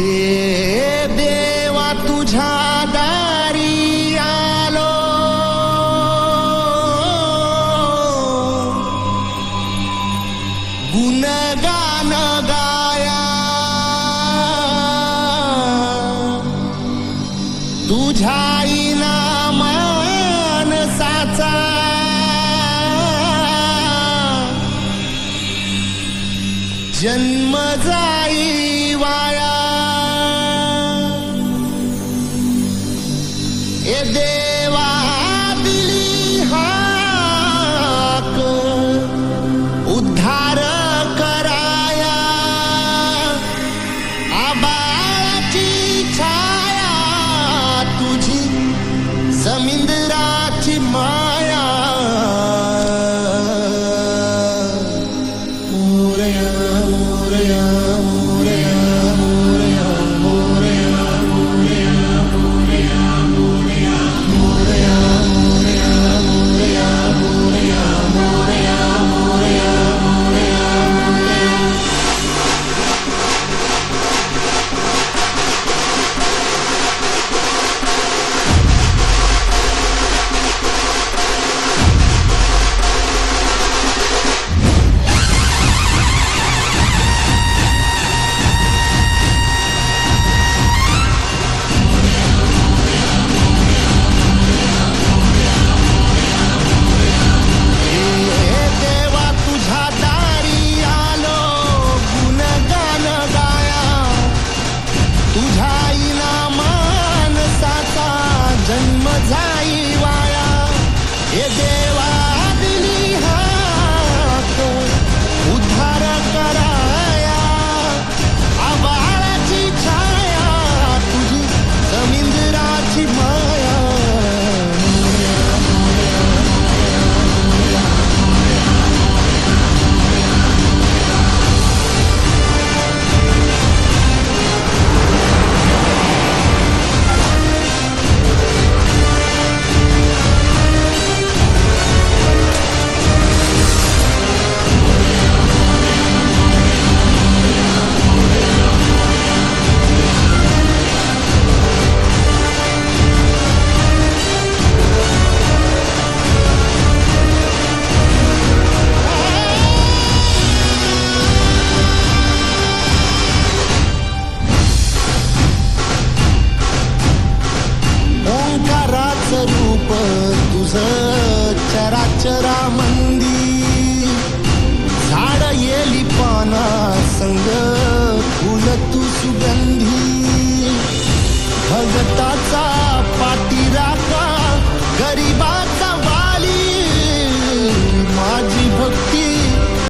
ए देवा तुझा दारी आलो गुणगान गाया तुझ्या साचा जन्म जाई वाया If they were You.